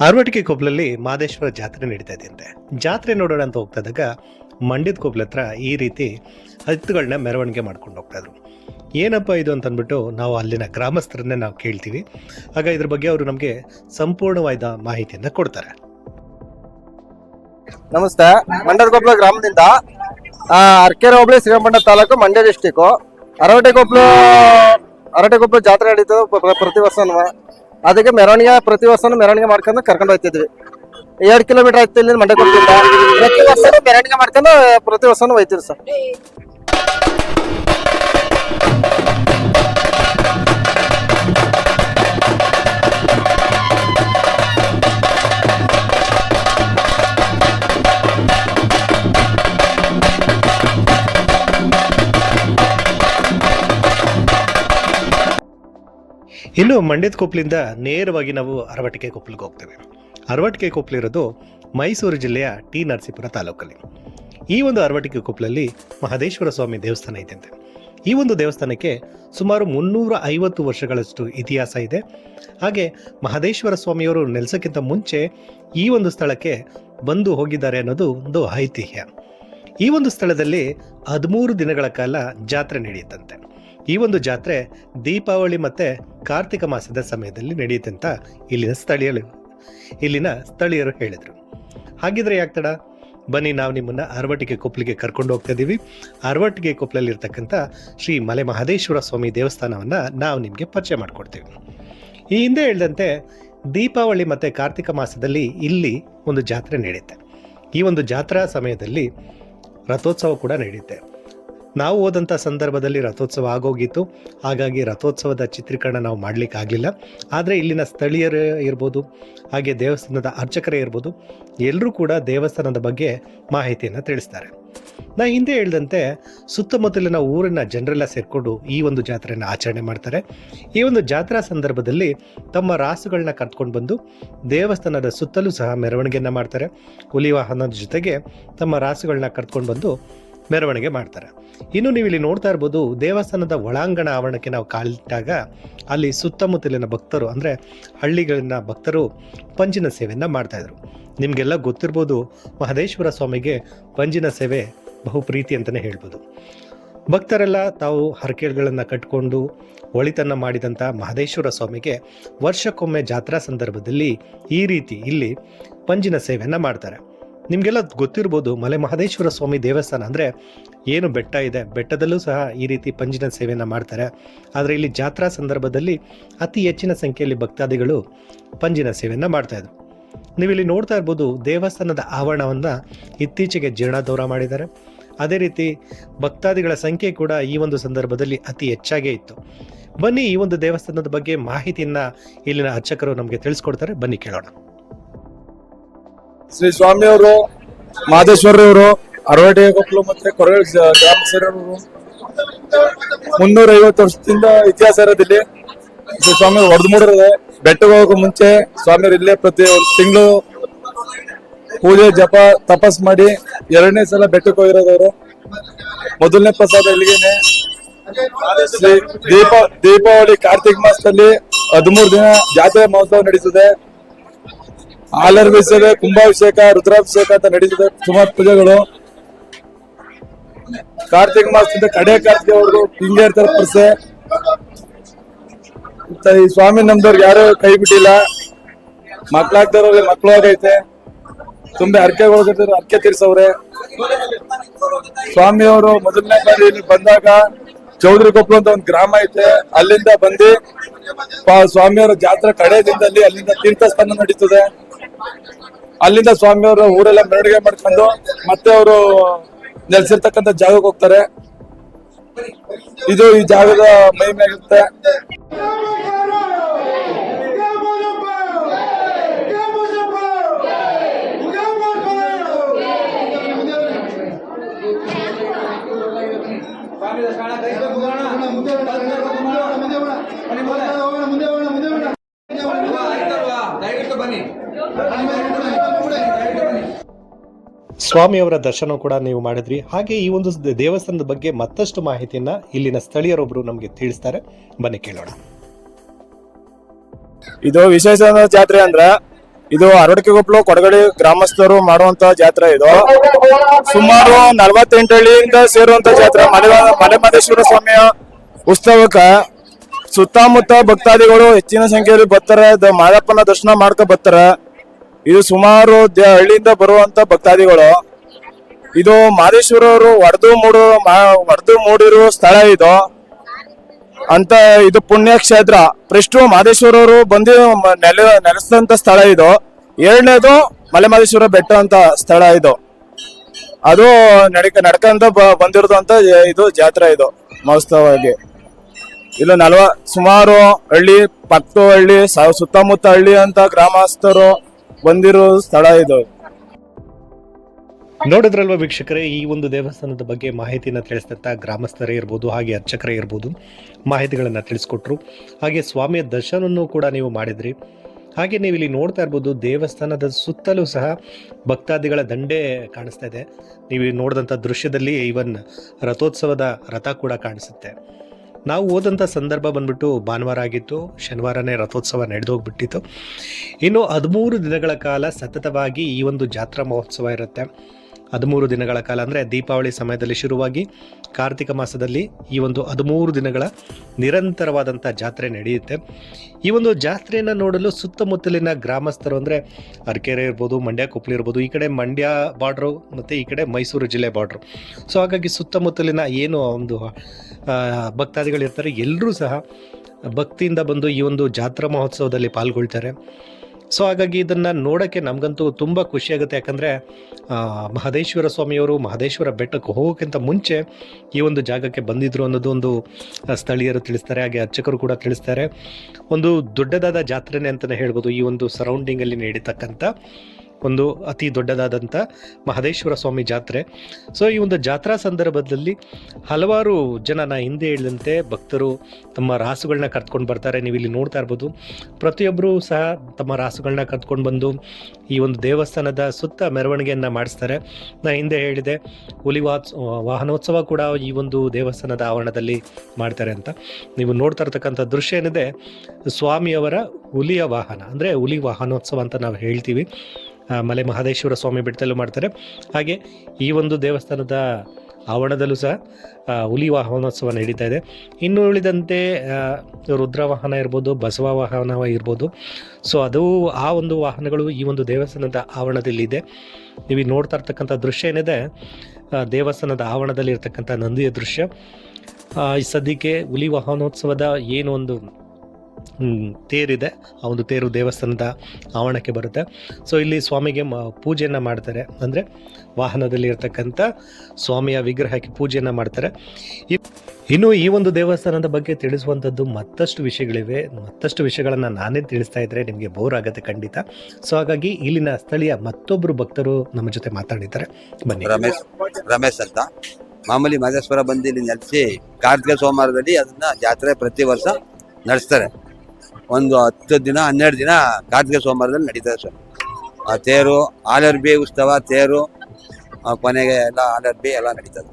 ಆರ್ವಟಿಕೆ ಕೊಪ್ಪಲಲ್ಲಿ ಮಾದೇಶ್ವರ ಜಾತ್ರೆ ನಡೀತಾ ಇದೆಯಂತೆ ಜಾತ್ರೆ ನೋಡೋಣ ಅಂತ ಹೋಗ್ತಾಯಿದ್ದಾಗ ಮಂಡ್ಯದ ಕೊಬ್ಲ ಹತ್ರ ಈ ರೀತಿ ಹತ್ತುಗಳನ್ನ ಮೆರವಣಿಗೆ ಮಾಡ್ಕೊಂಡು ಹೋಗ್ತಾಯಿದ್ರು ಏನಪ್ಪ ಇದು ಅಂತ ಅಂದ್ಬಿಟ್ಟು ನಾವು ಅಲ್ಲಿನ ಗ್ರಾಮಸ್ಥರನ್ನೇ ನಾವು ಕೇಳ್ತೀವಿ. ಆಗ ಇದ್ರ ಬಗ್ಗೆ ಅವರು ನಮಗೆ ಸಂಪೂರ್ಣವಾದ ಮಾಹಿತಿಯನ್ನು ಕೊಡ್ತಾರೆ. ನಮಸ್ತೆ, ಮಂಡ್ಯದ ಮಂಡ್ಯದಕೊಪ್ಲ ಗ್ರಾಮದಿಂದ ಅರ್ಕೆರೆ ಹೋಬಳಿ ಶ್ರೀರಂಗಪಟ್ಟಣ ತಾಲೂಕು ಮಂಡ್ಯ ಡಿಸ್ಟಿಕ್ ಅರಟೆ ಅರಟೆಕೊಪ್ಲ ಜಾತ್ರೆ ನಡೀತದೆ ಪ್ರ- ಪ್ರ- ಪ್ರತಿ ವರ್ಷನೂ. ಅದಕ್ಕೆ ಮೆರವಣಿಗೆ ಪ್ರತಿ ವರ್ಷನೂ ಮೆರವಣಿಗೆ ಮಾಡ್ಕೊಂಡು ಕರ್ಕೊಂಡು ಹೋಗ್ತಿದ್ವಿ. ಎರಡು ಕಿಲೋಮೀಟರ್ ಆಯ್ತು ಇಲ್ಲಿ ಮಂಡ್ಯ ಕೊಡ್ತಿದ್ದ. ಪ್ರತಿ ವರ್ಷನೂ ಮೆರವಣಿಗೆ ಮಾಡ್ಕೊಂಡು ಪ್ರತಿ ವರ್ಷನೂ ಹೋಯ್ತಿರಿ ಸರ್. ಇನ್ನು ಮಂಡ್ಯದ ಕೊಪ್ಪಲಿಂದ ನೇರವಾಗಿ ನಾವು ಅರವಟಿಕೆ ಕೊಪ್ಪಲಿಗೆ ಹೋಗ್ತೇವೆ. ಅರವಟಿಕೆ ಕೊಪ್ಪಲಿರೋದು ಮೈಸೂರು ಜಿಲ್ಲೆಯ ಟಿ ನರಸೀಪುರ ತಾಲೂಕಲ್ಲಿ. ಈ ಒಂದು ಅರವಟಿಕೆ ಕೊಪ್ಪಲಲ್ಲಿ ಮಹದೇಶ್ವರ ಸ್ವಾಮಿ ದೇವಸ್ಥಾನ ಇದೆಯಂತೆ ಈ ಒಂದು ದೇವಸ್ಥಾನಕ್ಕೆ ಸುಮಾರು ಮುನ್ನೂರ ಐವತ್ತು ವರ್ಷಗಳಷ್ಟು ಇತಿಹಾಸ ಇದೆ. ಹಾಗೆ ಮಹದೇಶ್ವರ ಸ್ವಾಮಿಯವರು ನೆಲೆಸಕ್ಕಿಂತ ಮುಂಚೆ ಈ ಒಂದು ಸ್ಥಳಕ್ಕೆ ಬಂದು ಹೋಗಿದ್ದಾರೆ ಅನ್ನೋದು ಒಂದು ಐತಿಹ್ಯ. ಈ ಒಂದು ಸ್ಥಳದಲ್ಲಿ ಹದಿಮೂರು ದಿನಗಳ ಕಾಲ ಜಾತ್ರೆ ನಡೆಯುತ್ತಂತೆ. ಈ ಒಂದು ಜಾತ್ರೆ ದೀಪಾವಳಿ ಮತ್ತೆ ಕಾರ್ತಿಕ ಮಾಸದ ಸಮಯದಲ್ಲಿ ನಡೆಯುತ್ತೆ ಅಂತ ಇಲ್ಲಿನ ಸ್ಥಳೀಯರು ಇಲ್ಲಿನ ಸ್ಥಳೀಯರು ಹೇಳಿದರು. ಹಾಗಿದ್ರೆ ಯಾಕೆ ತಡ? ಬನ್ನಿ, ನಾವು ನಿಮ್ಮನ್ನ ಅರವಟಿಗೆ ಕೊಪ್ಪಲಿಗೆ ಕರ್ಕೊಂಡು ಹೋಗ್ತಾ ಇದ್ದೀವಿ ಅರವಟಿಗೆ ಕೊಪ್ಪಲಲ್ಲಿ ಇರ್ತಕ್ಕಂಥ ಶ್ರೀ ಮಲೆ ಮಹದೇಶ್ವರ ಸ್ವಾಮಿ ದೇವಸ್ಥಾನವನ್ನು ನಾವು ನಿಮಗೆ ಪರಿಚಯ ಮಾಡಿಕೊಡ್ತೀವಿ. ಈ ಹಿಂದೆ ಹೇಳಿದಂತೆ ದೀಪಾವಳಿ ಮತ್ತು ಕಾರ್ತಿಕ ಮಾಸದಲ್ಲಿ ಇಲ್ಲಿ ಒಂದು ಜಾತ್ರೆ ನಡೆಯುತ್ತೆ. ಈ ಒಂದು ಜಾತ್ರಾ ಸಮಯದಲ್ಲಿ ರಥೋತ್ಸವ ಕೂಡ ನಡೆಯುತ್ತೆ. ನಾವು ಹೋದಂಥ ಸಂದರ್ಭದಲ್ಲಿ ರಥೋತ್ಸವ ಆಗೋಗಿತ್ತು. ಹಾಗಾಗಿ ರಥೋತ್ಸವದ ಚಿತ್ರೀಕರಣ ನಾವು ಮಾಡಲಿಕ್ಕೆ ಆಗಲಿಲ್ಲ ಆದರೆ ಇಲ್ಲಿನ ಸ್ಥಳೀಯರು ಇರ್ಬೋದು, ಹಾಗೆ ದೇವಸ್ಥಾನದ ಅರ್ಚಕರೇ ಇರ್ಬೋದು ಎಲ್ಲರೂ ಕೂಡ ದೇವಸ್ಥಾನದ ಬಗ್ಗೆ ಮಾಹಿತಿಯನ್ನು ತಿಳಿಸ್ತಾರೆ. ನಾ ಹಿಂದೆ ಹೇಳಿದಂತೆ ಸುತ್ತಮುತ್ತಲಿನ ಊರಿನ ಜನರೆಲ್ಲ ಸೇರಿಕೊಂಡು ಈ ಒಂದು ಜಾತ್ರೆಯನ್ನು ಆಚರಣೆ ಮಾಡ್ತಾರೆ. ಈ ಒಂದು ಜಾತ್ರಾ ಸಂದರ್ಭದಲ್ಲಿ ತಮ್ಮ ರಾಸುಗಳನ್ನ ಕರ್ಕೊಂಡು ಬಂದು ದೇವಸ್ಥಾನದ ಸುತ್ತಲೂ ಸಹ ಮೆರವಣಿಗೆಯನ್ನು ಮಾಡ್ತಾರೆ. ಹುಲಿ ವಾಹನದ ಜೊತೆಗೆ ತಮ್ಮ ರಾಸುಗಳನ್ನ ಕರ್ಕೊಂಡು ಬಂದು ಮೆರವಣಿಗೆ ಮಾಡ್ತಾರೆ. ಇನ್ನು ನೀವು ಇಲ್ಲಿ ನೋಡ್ತಾ ಇರ್ಬೋದು ದೇವಸ್ಥಾನದ ಒಳಾಂಗಣ ಆವರಣಕ್ಕೆ ನಾವು ಕಾಲಿಟ್ಟಾಗ ಅಲ್ಲಿ ಸುತ್ತಮುತ್ತಲಿನ ಭಕ್ತರು ಅಂದರೆ ಹಳ್ಳಿಗಳಿನ ಭಕ್ತರು ಪಂಜಿನ ಸೇವೆಯನ್ನು ಮಾಡ್ತಾಯಿದ್ರು ನಿಮಗೆಲ್ಲ ಗೊತ್ತಿರ್ಬೋದು ಮಹದೇಶ್ವರ ಸ್ವಾಮಿಗೆ ಪಂಜಿನ ಸೇವೆ ಬಹು ಪ್ರೀತಿ ಅಂತಲೇ ಹೇಳ್ಬೋದು. ಭಕ್ತರೆಲ್ಲ ತಾವು ಹರಕೆಗಳನ್ನು ಕಟ್ಕೊಂಡು ಒಳಿತನ್ನು ಮಾಡಿದಂಥ ಮಹದೇಶ್ವರ ಸ್ವಾಮಿಗೆ ವರ್ಷಕ್ಕೊಮ್ಮೆ ಜಾತ್ರಾ ಸಂದರ್ಭದಲ್ಲಿ ಈ ರೀತಿ ಇಲ್ಲಿ ಪಂಜಿನ ಸೇವೆಯನ್ನು ಮಾಡ್ತಾರೆ. ನಿಮಗೆಲ್ಲ ಗೊತ್ತಿರ್ಬೋದು ಮಲೆ ಮಹದೇಶ್ವರ ಸ್ವಾಮಿ ದೇವಸ್ಥಾನ ಅಂದರೆ ಏನು ಬೆಟ್ಟ ಇದೆ. ಬೆಟ್ಟದಲ್ಲೂ ಸಹ ಈ ರೀತಿ ಪಂಜಿನ ಸೇವೆಯನ್ನು ಮಾಡ್ತಾರೆ. ಆದರೆ ಇಲ್ಲಿ ಜಾತ್ರಾ ಸಂದರ್ಭದಲ್ಲಿ ಅತಿ ಹೆಚ್ಚಿನ ಸಂಖ್ಯೆಯಲ್ಲಿ ಭಕ್ತಾದಿಗಳು ಪಂಜಿನ ಸೇವೆಯನ್ನು ಮಾಡ್ತಾಯಿದ್ರು ನೀವಿಲ್ಲಿ ನೋಡ್ತಾ ಇರ್ಬೋದು ದೇವಸ್ಥಾನದ ಆವರಣವನ್ನು ಇತ್ತೀಚೆಗೆ ಜೀರ್ಣೋದ್ಧಾರ ಮಾಡಿದ್ದಾರೆ. ಅದೇ ರೀತಿ ಭಕ್ತಾದಿಗಳ ಸಂಖ್ಯೆ ಕೂಡ ಈ ಒಂದು ಸಂದರ್ಭದಲ್ಲಿ ಅತಿ ಹೆಚ್ಚಾಗೇ ಇತ್ತು. ಬನ್ನಿ ಈ ಒಂದು ದೇವಸ್ಥಾನದ ಬಗ್ಗೆ ಮಾಹಿತಿಯನ್ನು ಇಲ್ಲಿನ ಅರ್ಚಕರು ನಮಗೆ ತಿಳಿಸ್ಕೊಡ್ತಾರೆ. ಬನ್ನಿ ಕೇಳೋಣ. ಶ್ರೀ ಸ್ವಾಮಿಯವರು ಮಾದೇಶ್ವರರವರು ಅರವಟೆ ಕೊಪ್ಪಲು ಮತ್ತೆ ಕೊರಳ ಗ್ರಾಮ ಸೇರವರು ಮುನ್ನೂರ ಐವತ್ತು ವರ್ಷದಿಂದ ಇತಿಹಾಸ ಇರೋದಿಲ್ಲಿ. ಶ್ರೀ ಸ್ವಾಮಿ ಹೊಡೆದ್ಮೂಡಿರೋದೆ ಬೆಟ್ಟಕ್ಕೆ ಹೋಗೋಕೆ ಮುಂಚೆ ಸ್ವಾಮಿಯವರು ಇಲ್ಲೇ ಪ್ರತಿ ಒಂದು ತಿಂಗಳು ಪೂಜೆ, ಜಪ, ತಪಸ್ ಮಾಡಿ ಎರಡನೇ ಸಲ ಬೆಟ್ಟಕ್ಕೆ ಹೋಗಿರೋದವರು. ಮೊದಲನೇ ಪ್ರಸಾದ ಇಲ್ಲಿಗೇನೆ. ದೀಪ, ದೀಪಾವಳಿ ಕಾರ್ತಿಕ ಮಾಸದಲ್ಲಿ ಹದಿಮೂರು ದಿನ ಜಾತ್ರೆ ಮಹೋತ್ಸವ ನಡೀತದೆ. ಹಾಲರ್ಭಿಷೇಕ ಕುಂಭಾಭಿಷೇಕ, ರುದ್ರಾಭಿಷೇಕ ಅಂತ ನಡೀತದೆ. ಸುಮಾರು ಪೂಜೆಗಳು. ಕಾರ್ತಿಕ ಮಾಸದಿಂದ ಕಡೆ ಕಾರ್ತಿಕವರೆಗೂ ಹಿಂಗೆ ಇರ್ತಾರೆ ಪರ್ಸೆ. ಈ ಸ್ವಾಮಿ ನಮ್ದವ್ರಿಗೆ ಯಾರು ಕೈ ಬಿಟ್ಟಿಲ್ಲ. ಮಕ್ಳಾಗ್ದವ್ರಿಗೆ ಮಕ್ಳು ಆಗೈತೆ. ತುಂಬ ಅರ್ಕೆ ಹೋಗಿದ್ರು ಅರ್ಕೆ ತೀರ್ಸವ್ರೆ. ಸ್ವಾಮಿಯವರು ಮೊದಲನೇ ಬಾರಿ ಇಲ್ಲಿ ಬಂದಾಗ ಚೌಧರಿ ಕೊಪ್ಪಲು ಅಂತ ಒಂದು ಗ್ರಾಮ ಐತೆ. ಅಲ್ಲಿಂದ ಬಂದು ಸ್ವಾಮಿಯವರ ಜಾತ್ರೆ ಕಡೆ ದಿನದಲ್ಲಿ ಅಲ್ಲಿಂದ ತೀರ್ಥಸ್ಥಾನ ನಡೀತದೆ. ಅಲ್ಲಿಂದ ಸ್ವಾಮಿ ಸ್ವಾಮಿಯವರು ಊರೆಲ್ಲ ಮೆರವಣಿಗೆ ಮಾಡ್ಕೊಂಡು ಮತ್ತೆ ಅವರು ನೆಲೆಸಿರ್ತಕ್ಕಂಥ ಜಾಗಕ್ಕೆ ಹೋಗ್ತಾರೆ. ಇದು ಈ ಜಾಗದ ಮಹಿಮೆ ಆಗುತ್ತೆ ಸ್ವಾಮಿಯವರ ದರ್ಶನ ಕೂಡ ನೀವು ಮಾಡಿದ್ರಿ. ಹಾಗೆ ಈ ಒಂದು ದೇವಸ್ಥಾನದ ಬಗ್ಗೆ ಮತ್ತಷ್ಟು ಮಾಹಿತಿಯನ್ನ ಇಲ್ಲಿನ ಸ್ಥಳೀಯರೊಬ್ಬರು ನಮಗೆ ತಿಳಿಸ್ತಾರೆ. ಬನ್ನಿ ಕೇಳೋಣ. ಇದು ವಿಶೇಷ ಜಾತ್ರೆ ಅಂದ್ರ ಇದು ಅರವಡಿಕೆಗೊಪ್ಪಲು ಕೊಡಗಡಿ ಗ್ರಾಮಸ್ಥರು ಮಾಡುವಂತ ಜಾತ್ರೆ ಇದು. ಸುಮಾರು ನಲವತ್ತೆಂಟು ಹಳ್ಳಿಯಿಂದ ಸೇರುವಂತ ಜಾತ್ರೆ. ಮಲೆ ಮಲೆಮಹದೇಶ್ವರ ಸ್ವಾಮಿಯ ಉತ್ಸವಕ್ಕ ಸುತ್ತಮುತ್ತ ಭಕ್ತಾದಿಗಳು ಹೆಚ್ಚಿನ ಸಂಖ್ಯೆಯಲ್ಲಿ ಬರ್ತಾರೆ. ಮಾದಪ್ಪನ ದರ್ಶನ ಮಾಡ್ಕೊ ಬರ್ತಾರೆ. ಇದು ಸುಮಾರು ಹಳ್ಳಿಯಿಂದ ಬರುವಂತ ಭಕ್ತಾದಿಗಳು. ಇದು ಮಾದೇಶ್ವರ ಅವರು ಒಡೆದು ಮೂಡು ಒಡೆದು ಮೂಡಿರುವ ಸ್ಥಳ ಇದು. ಅಂತ ಇದು ಪುಣ್ಯಕ್ಷೇತ್ರ. ಕ್ಷೇತ್ರ ಫಸ್ಟ್ ಮಾದೇಶ್ವರ ಅವರು ಬಂದು ನೆಲೆ ನೆಲ, ನೆಲೆಸಿದಂತ ಸ್ಥಳ ಇದು. ಎರಡನೇದು ಮಲೆಮಹದೇಶ್ವರ ಬೆಟ್ಟ ಅಂತ ಸ್ಥಳ ಇದು. ಅದು ನಡಕ, ನಡ್ಕಂತ ಬಂದಿರೋದಂತ ಇದು ಜಾತ್ರೆ ಇದು, ಮಹೋತ್ಸವವಾಗಿ. ಇಲ್ಲ ನಲ್ವ, ಸುಮಾರು ಹಳ್ಳಿ ಪಕ್ಕ ಹಳ್ಳಿ ಸುತ್ತಮುತ್ತ ಹಳ್ಳಿ ಅಂತ ಗ್ರಾಮಸ್ಥರು ಬಂದಿರೋ ಸ್ಥಳ ಇದು. ನೋಡಿದ್ರಲ್ವ ವೀಕ್ಷಕರೇ, ಈ ಒಂದು ದೇವಸ್ಥಾನದ ಬಗ್ಗೆ ಮಾಹಿತಿನ ತಿಳಿಸಿದಂಥ ಗ್ರಾಮಸ್ಥರೇ ಇರ್ಬೋದು, ಹಾಗೆ ಅರ್ಚಕರೇ ಇರ್ಬೋದು ಮಾಹಿತಿಗಳನ್ನು ತಿಳಿಸ್ಕೊಟ್ರು. ಹಾಗೆ ಸ್ವಾಮಿಯ ದರ್ಶನವನ್ನು ಕೂಡ ನೀವು ಮಾಡಿದ್ರಿ. ಹಾಗೆ ನೀವು ಇಲ್ಲಿ ನೋಡ್ತಾ ಇರ್ಬೋದು, ದೇವಸ್ಥಾನದ ಸುತ್ತಲೂ ಸಹ ಭಕ್ತಾದಿಗಳ ದಂಡೆ ಕಾಣಿಸ್ತಾ ಇದೆ. ನೀವು ನೋಡಿದಂಥ ದೃಶ್ಯದಲ್ಲಿ ಈವನ್ ರಥೋತ್ಸವದ ರಥ ಕೂಡ ಕಾಣಿಸುತ್ತೆ. ನಾವು ಹೋದಂಥ ಸಂದರ್ಭ ಬಂದ್ಬಿಟ್ಟು ಭಾನುವಾರ ಆಗಿತ್ತು, ಶನಿವಾರನೇ ರಥೋತ್ಸವ ನಡೆದೋಗ್ಬಿಟ್ಟಿತ್ತು. ಇನ್ನು ಹದಿಮೂರು ದಿನಗಳ ಕಾಲ ಸತತವಾಗಿ ಈ ಒಂದು ಜಾತ್ರಾ ಮಹೋತ್ಸವ ಇರುತ್ತೆ. ಹದಿಮೂರು ದಿನಗಳ ಕಾಲ ಅಂದರೆ ದೀಪಾವಳಿ ಸಮಯದಲ್ಲಿ ಶುರುವಾಗಿ ಕಾರ್ತಿಕ ಮಾಸದಲ್ಲಿ ಈ ಒಂದು ಹದಿಮೂರು ದಿನಗಳ ನಿರಂತರವಾದಂಥ ಜಾತ್ರೆ ನಡೆಯುತ್ತೆ. ಈ ಒಂದು ಜಾತ್ರೆಯನ್ನು ನೋಡಲು ಸುತ್ತಮುತ್ತಲಿನ ಗ್ರಾಮಸ್ಥರು ಅಂದರೆ ಅರಕೆರೆ ಇರ್ಬೋದು, ಮಂಡ್ಯ ಕೊಪ್ಪಳು ಇರ್ಬೋದು, ಈ ಕಡೆ ಮಂಡ್ಯ ಬಾರ್ಡ್ರು ಮತ್ತು ಈ ಕಡೆ ಮೈಸೂರು ಜಿಲ್ಲೆ ಬಾರ್ಡ್ರು ಸೊ ಹಾಗಾಗಿ ಸುತ್ತಮುತ್ತಲಿನ ಏನು ಒಂದು ಭಕ್ತಾದಿಗಳಿರ್ತಾರೆ ಎಲ್ಲರೂ ಸಹ ಭಕ್ತಿಯಿಂದ ಬಂದು ಈ ಒಂದು ಜಾತ್ರಾ ಮಹೋತ್ಸವದಲ್ಲಿ ಪಾಲ್ಗೊಳ್ತಾರೆ. ಸೊ, ಹಾಗಾಗಿ ಇದನ್ನು ನೋಡೋಕ್ಕೆ ನಮಗಂತೂ ತುಂಬ ಖುಷಿಯಾಗುತ್ತೆ ಯಾಕಂದರೆ ಮಹದೇಶ್ವರ ಸ್ವಾಮಿಯವರು ಮಹದೇಶ್ವರ ಬೆಟ್ಟಕ್ಕೆ ಹೋಗೋಕ್ಕಿಂತ ಮುಂಚೆ ಈ ಒಂದು ಜಾಗಕ್ಕೆ ಬಂದಿದ್ರು ಅನ್ನೋದು ಒಂದು ಸ್ಥಳೀಯರು ತಿಳಿಸ್ತಾರೆ. ಹಾಗೆ ಅರ್ಚಕರು ಕೂಡ ತಿಳಿಸ್ತಾರೆ. ಒಂದು ದೊಡ್ಡದಾದ ಜಾತ್ರೆನೇ ಅಂತಲೇ ಹೇಳ್ಬೋದು. ಈ ಒಂದು ಸರೌಂಡಿಂಗಲ್ಲಿ ನಡೀತಕ್ಕಂಥ ಒಂದು ಅತಿ ದೊಡ್ಡದಾದಂಥ ಮಹದೇಶ್ವರ ಸ್ವಾಮಿ ಜಾತ್ರೆ. ಸೊ ಈ ಒಂದು ಜಾತ್ರಾ ಸಂದರ್ಭದಲ್ಲಿ ಹಲವಾರು ಜನ ನಾ ಹಿಂದೆ ಹೇಳಿದಂತೆ ಭಕ್ತರು ತಮ್ಮ ರಾಸುಗಳನ್ನ ಕರ್ತ್ಕೊಂಡು ಬರ್ತಾರೆ. ನೀವು ಇಲ್ಲಿ ನೋಡ್ತಾ ಇರ್ಬೋದು. ಪ್ರತಿಯೊಬ್ಬರು ಸಹ ತಮ್ಮ ರಾಸುಗಳನ್ನ ಕರ್ತ್ಕೊಂಡು ಬಂದು ಈ ಒಂದು ದೇವಸ್ಥಾನದ ಸುತ್ತ ಮೆರವಣಿಗೆಯನ್ನು ಮಾಡಿಸ್ತಾರೆ. ನಾ ಹಿಂದೆ ಹೇಳಿದೆ ಹುಲಿ ವಾಹನೋತ್ಸವ ಕೂಡ ಈ ಒಂದು ದೇವಸ್ಥಾನದ ಆವರಣದಲ್ಲಿ ಮಾಡ್ತಾರೆ ಅಂತ. ನೀವು ನೋಡ್ತಾ ಇರ್ತಕ್ಕಂಥ ದೃಶ್ಯ ಏನಿದೆ, ಸ್ವಾಮಿಯವರ ಹುಲಿಯ ವಾಹನ, ಅಂದರೆ ಹುಲಿ ವಾಹನೋತ್ಸವ ಅಂತ ನಾವು ಹೇಳ್ತೀವಿ. ಮಲೆ ಮಹದೇಶ್ವರ ಸ್ವಾಮಿ ಬೆಟ್ಟದಲ್ಲೂ ಮಾಡ್ತಾರೆ. ಹಾಗೆ ಈ ಒಂದು ದೇವಸ್ಥಾನದ ಆವರಣದಲ್ಲೂ ಸಹ ಹುಲಿ ವಾಹನೋತ್ಸವ ನಡೀತಾ ಇದೆ. ಇನ್ನು ಉಳಿದಂತೆ ರುದ್ರ ವಾಹನ ಇರ್ಬೋದು, ಬಸವ ವಾಹನ ಇರ್ಬೋದು. ಸೊ ಅದು ಆ ಒಂದು ವಾಹನಗಳು ಈ ಒಂದು ದೇವಸ್ಥಾನದ ಆವರಣದಲ್ಲಿದೆ. ನೀವು ನೋಡ್ತಾ ಇರ್ತಕ್ಕಂಥ ದೃಶ್ಯ ಏನಿದೆ ದೇವಸ್ಥಾನದ ಆವರಣದಲ್ಲಿ ಇರ್ತಕ್ಕಂಥ ನಂದಿಯ ದೃಶ್ಯ. ಈ ಸದ್ಯಕ್ಕೆ ಹುಲಿ ವಾಹನೋತ್ಸವದ ಏನು ಒಂದು ತೇರಿದೆ. ಆ ಒಂದು ತೇರು ದೇವಸ್ಥಾನದ ಆವರಣಕ್ಕೆ ಬರುತ್ತೆ. ಸೊ ಇಲ್ಲಿ ಸ್ವಾಮಿಗೆ ಮ, ಪೂಜೆಯನ್ನು ಮಾಡ್ತಾರೆ. ಅಂದರೆ ವಾಹನದಲ್ಲಿ ಇರ್ತಕ್ಕಂಥ ಸ್ವಾಮಿಯ ವಿಗ್ರಹಕ್ಕೆ ಪೂಜೆಯನ್ನು ಮಾಡ್ತಾರೆ. ಇನ್ನು ಈ ಒಂದು ದೇವಸ್ಥಾನದ ಬಗ್ಗೆ ತಿಳಿಸುವಂಥದ್ದು ಮತ್ತಷ್ಟು ವಿಷಯಗಳಿವೆ. ಮತ್ತಷ್ಟು ವಿಷಯಗಳನ್ನು ನಾನೇ ತಿಳಿಸ್ತಾ ಇದ್ದರೆ ನಿಮಗೆ ಬೋರ್ ಆಗುತ್ತೆ ಖಂಡಿತ. ಸೊ ಹಾಗಾಗಿ ಇಲ್ಲಿನ ಸ್ಥಳೀಯ ಮತ್ತೊಬ್ಬರು ಭಕ್ತರು ನಮ್ಮ ಜೊತೆ ಮಾತಾಡಿದ್ದಾರೆ. ಬನ್ನಿ. ರಮೇಶ್ ರಮೇಶ್ ಅಂತ. ಮಾಮೂಲಿ ಮಹದೇಶ್ವರ ಬಂದು ಇಲ್ಲಿ ನೆಲೆಸಿ ಕಾರ್ತಿಕ ಸೋಮವಾರದಲ್ಲಿ ಅದನ್ನ ಜಾತ್ರೆ ಪ್ರತಿ ವರ್ಷ ನಡೆಸ್ತಾರೆ. ಒಂದು ಹತ್ತು ದಿನ ಹನ್ನೆರಡು ದಿನ ಕಾರ್ತಿಕ ಸೋಮವಾರದಲ್ಲಿ ನಡೀತದೆ ಸರ್. ಆ ತೇರು ಆಲರ್ಬಿ ಉತ್ಸವ ತೇರು ಆ ಕೊನೆಗೆ ಎಲ್ಲ ಆಲರ್ಬಿ ಎಲ್ಲ ನಡೀತದೆ.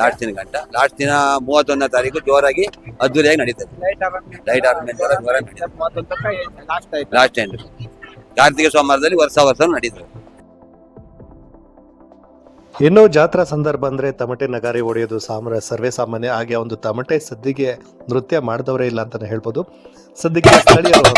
ಲಾಸ್ಟ್ ದಿನ ಗಂಟ ಲಾಸ್ಟ್ ದಿನ ಮೂವತ್ತೊಂದನೇ ತಾರೀಕು ಜೋರಾಗಿ ಅದ್ದೂರಿಯಾಗಿ ನಡೀತದೆ. ಲೈಟ್ ಆರ್ಮೆಂಟ್ ಎಲ್ಲ ಜೋರಾಗಿ ನಡೀತದೆ. ಲಾಸ್ಟ್ ಎಂಡ್ ಕಾರ್ತಿಕ ಸೋಮವಾರದಲ್ಲಿ ವರ್ಷ ವರ್ಷ ನಡೀತದೆ. ಇನ್ನು ಜಾತ್ರಾ ಸಂದರ್ಭ ಅಂದರೆ ತಮಟೆ ನಗಾರಿ ಹೊಡೆಯೋದು ಸಾಮ್ರ ಸರ್ವೇ ಸಾಮಾನ್ಯ. ಹಾಗೆ ಒಂದು ತಮಟೆ ಸದ್ದಿಗೆ ನೃತ್ಯ ಮಾಡಿದವರೇ ಇಲ್ಲ ಅಂತಲೇ ಹೇಳ್ಬೋದು. ಸದ್ಯಕ್ಕೆ ಸ್ಥಳೀಯರು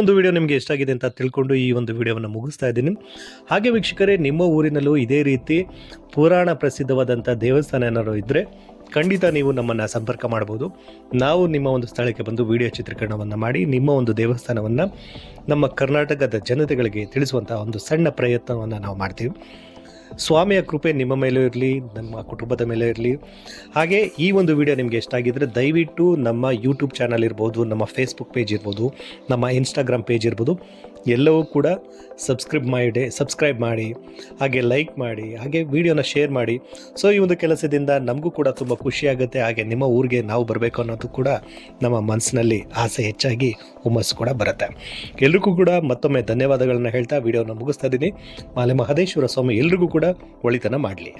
ಒಂದು ವಿಡಿಯೋ ನಿಮಗೆ ಇಷ್ಟ ಆಗಿದೆ ಅಂತ ತಿಳ್ಕೊಂಡು ಈ ಒಂದು ವಿಡಿಯೋವನ್ನು ಮುಗಿಸ್ತಾ ಇದ್ದೀನಿ. ಹಾಗೆ ವೀಕ್ಷಕರೇ, ನಿಮ್ಮ ಊರಿನಲ್ಲೂ ಇದೇ ರೀತಿ ಪುರಾಣ ಪ್ರಸಿದ್ಧವಾದಂಥ ದೇವಸ್ಥಾನ ಏನಾದ್ರು ಇದ್ದರೆ ಖಂಡಿತ ನೀವು ನಮ್ಮನ್ನು ಸಂಪರ್ಕ ಮಾಡ್ಬೋದು. ನಾವು ನಿಮ್ಮ ಒಂದು ಸ್ಥಳಕ್ಕೆ ಬಂದು ವಿಡಿಯೋ ಚಿತ್ರೀಕರಣವನ್ನು ಮಾಡಿ, ನಿಮ್ಮ ಒಂದು ದೇವಸ್ಥಾನವನ್ನು ನಮ್ಮ ಕರ್ನಾಟಕದ ಜನತೆಗಳಿಗೆ ತಿಳಿಸುವಂಥ ಒಂದು ಸಣ್ಣ ಪ್ರಯತ್ನವನ್ನು ನಾವು ಮಾಡ್ತೀವಿ. ಸ್ವಾಮಿಯ ಕೃಪೆ ನಿಮ್ಮ ಮೇಲೂ ಇರಲಿ, ನಮ್ಮ ಕುಟುಂಬದ ಮೇಲೆ ಇರಲಿ. ಹಾಗೆ ಈ ಒಂದು ವಿಡಿಯೋ ನಿಮಗೆ ಇಷ್ಟ ಆಗಿದ್ದರೆ ದಯವಿಟ್ಟು ನಮ್ಮ ಯೂಟ್ಯೂಬ್ ಚಾನಲ್ ಇರ್ಬೋದು, ನಮ್ಮ ಫೇಸ್ಬುಕ್ ಪೇಜ್ ಇರ್ಬೋದು, ನಮ್ಮ ಇನ್ಸ್ಟಾಗ್ರಾಮ್ ಪೇಜ್ ಇರ್ಬೋದು. ಎಲ್ಲವೂ ಕೂಡ ಸಬ್ಸ್ಕ್ರೈಬ್ ಮಾಡಿ ಸಬ್ಸ್ಕ್ರೈಬ್ ಮಾಡಿ, ಹಾಗೆ ಲೈಕ್ ಮಾಡಿ, ಹಾಗೆ ವಿಡಿಯೋನ ಶೇರ್ ಮಾಡಿ. ಸೊ ಈ ಒಂದು ಕೆಲಸದಿಂದ ನಮಗೂ ಕೂಡ ತುಂಬ ಖುಷಿಯಾಗುತ್ತೆ ಹಾಗೆ ನಿಮ್ಮ ಊರಿಗೆ ನಾವು ಬರಬೇಕು ಅನ್ನೋದು ಕೂಡ ನಮ್ಮ ಮನಸ್ಸಿನಲ್ಲಿ ಆಸೆ ಹೆಚ್ಚಾಗಿ, ಹುಮ್ಮಸ್ಸು ಕೂಡ ಬರುತ್ತೆ. ಎಲ್ರಿಗೂ ಕೂಡ ಮತ್ತೊಮ್ಮೆ ಧನ್ಯವಾದಗಳನ್ನು ಹೇಳ್ತಾ ವಿಡಿಯೋನ ಮುಗಿಸ್ತಾ ಇದ್ದೀನಿ. ಮಾಲೆ ಮಹದೇಶ್ವರ ಸ್ವಾಮಿ ಎಲ್ರಿಗೂ ಕೂಡ ಒಳಿತನ ಮಾಡಲಿ.